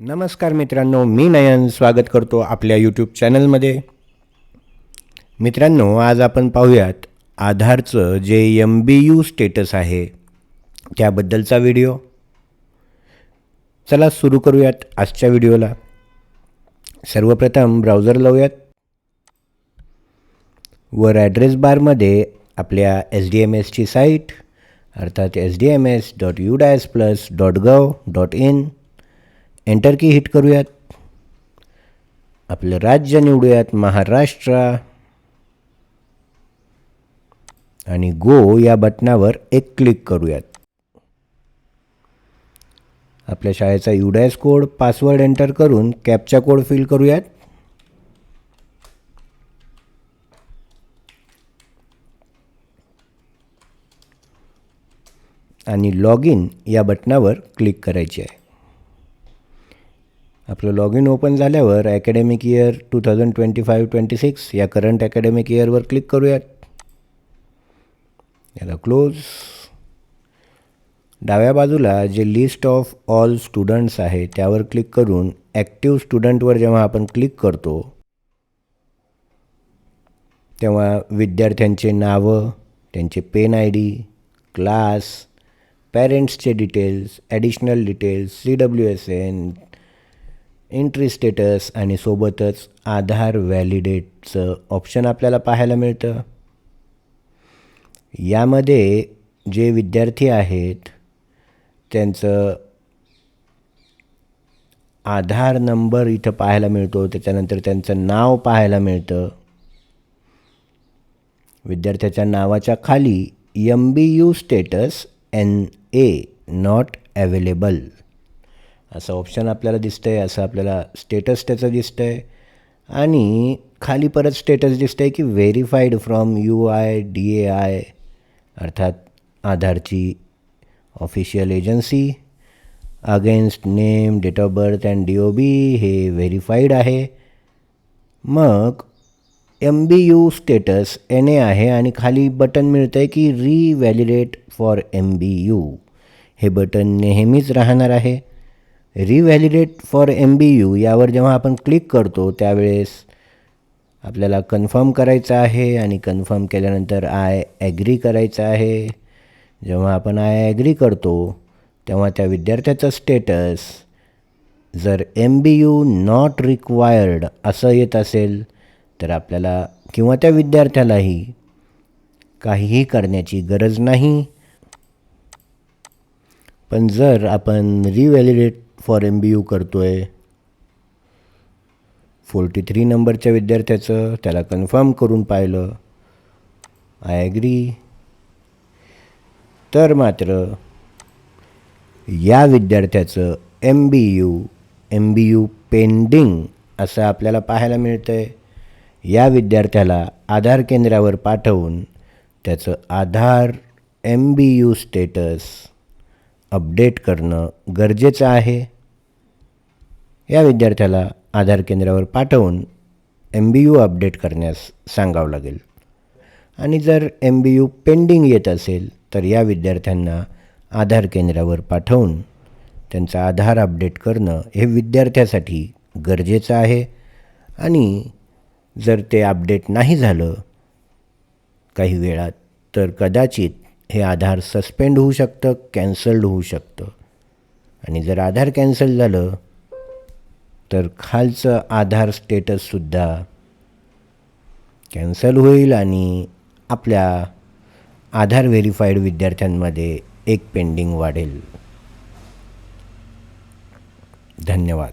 नमस्कार मित्रांनो मी नयन स्वागत करतो आपल्या यूट्यूब चॅनलमध्ये मित्रांनो आज आपण पाहूयात आधारचं जे एम बी यू स्टेटस आहे त्याबद्दलचा व्हिडिओ चला सुरू करूयात आजच्या व्हिडिओला सर्वप्रथम ब्राउझर लावूयात. वर ॲड्रेस बारमध्ये आपल्या एस डी एम एसची साईट अर्थात S D M S dot U dash plus dot gov dot in enter key hit करूयात. आपलं राज्य निवडूयात महाराष्ट्र. आणि गो या बटनावर एक क्लिक करूयात. आपल्या शाळेचा युडॅस कोड पासवर्ड एंटर करून कॅपचा कोड फिल करूयात. आणि लॉग इन या बटनावर क्लिक करायचे आहे. आपलं लॉग इन ओपन झाल्यावर academic year two thousand twenty five twenty six या करंट ॲकॅडमिक इयरवर क्लिक करूयात. याला क्लोज डाव्या बाजूला जे लिस्ट ऑफ ऑल स्टुडंट्स आहे त्यावर क्लिक करून ॲक्टिव्ह स्टुडंटवर जेव्हा आपण क्लिक करतो तेव्हा विद्यार्थ्यांचे नावं त्यांचे PEN I D class पॅरेंट्सचे details additional details C W S N entry status आणि सोबतच आधार व्हॅलिडेटचं ऑप्शन आपल्याला पाहायला मिळतं. यामध्ये जे विद्यार्थी आहेत त्यांचं आधार नंबर इथं पाहायला मिळतो त्याच्यानंतर त्यांचं नाव पाहायला मिळतं. विद्यार्थ्याच्या नावाच्या खाली M B U status N A not available असं ऑप्शन आपल्याला दिसतं आहे असं आपल्याला स्टेटस त्याचं दिसतं आहे आणि खाली परत स्टेटस दिसतं आहे की verified from U I D A I अर्थात आधारची official agency against name date of birth and D O B हे व्हेरीफाईड आहे. मग M B U status N A आहे आणि खाली बटन मिळतं आहे की revalidate for M B U हे बटन नेहमीच राहणार आहे. Revalidate for M B U यावर जेव्हा आपण क्लिक करतो त्यावेळेस आपल्याला कन्फर्म करायचं आहे आणि कन्फर्म केल्यानंतर आय ॲग्री करायचं आहे. जेव्हा आपण आय ॲग्री करतो तेव्हा त्या विद्यार्थ्याचं स्टेटस जर M B U not required असं येत असेल तर आपल्याला किंवा त्या विद्यार्थ्यालाही काहीही करण्याची गरज नाही. पण जर आपण revalidate for M B U करतो आहे फोर्टी थ्री नंबरच्या विद्यार्थ्याचं त्याला कन्फर्म करून पाहिलं. आय ॲग्री तर मात्र या विद्यार्थ्याचं M B U M B U pending असं आपल्याला पाहायला मिळतं आहे या विद्यार्थ्याला आधार केंद्रावर पाठवून त्याचं Aadhaar M B U status update करणं गरजेचं आहे. या विद्यार्थ्याला आधार केंद्रावर पाठवून एम बी यू अपडेट करण्यास सांगावं लागेल. आणि जर एम बी यू पेंडिंग येत असेल तर या विद्यार्थ्यांना आधार केंद्रावर पाठवून त्यांचा आधार अपडेट करणं हे विद्यार्थ्यासाठी गरजेचं आहे. आणि जर ते अपडेट नाही झालं काही वेळात तर कदाचित हे आधार सस्पेंड होऊ शकतं कॅन्सल्ड होऊ शकतं. आणि जर आधार कॅन्सल झालं तर खालचं आधार स्टेटससुद्धा कॅन्सल होईल आणि आपल्या आधार व्हेरीफाईड विद्यार्थ्यांमध्ये एक पेंडिंग वाढेल. धन्यवाद.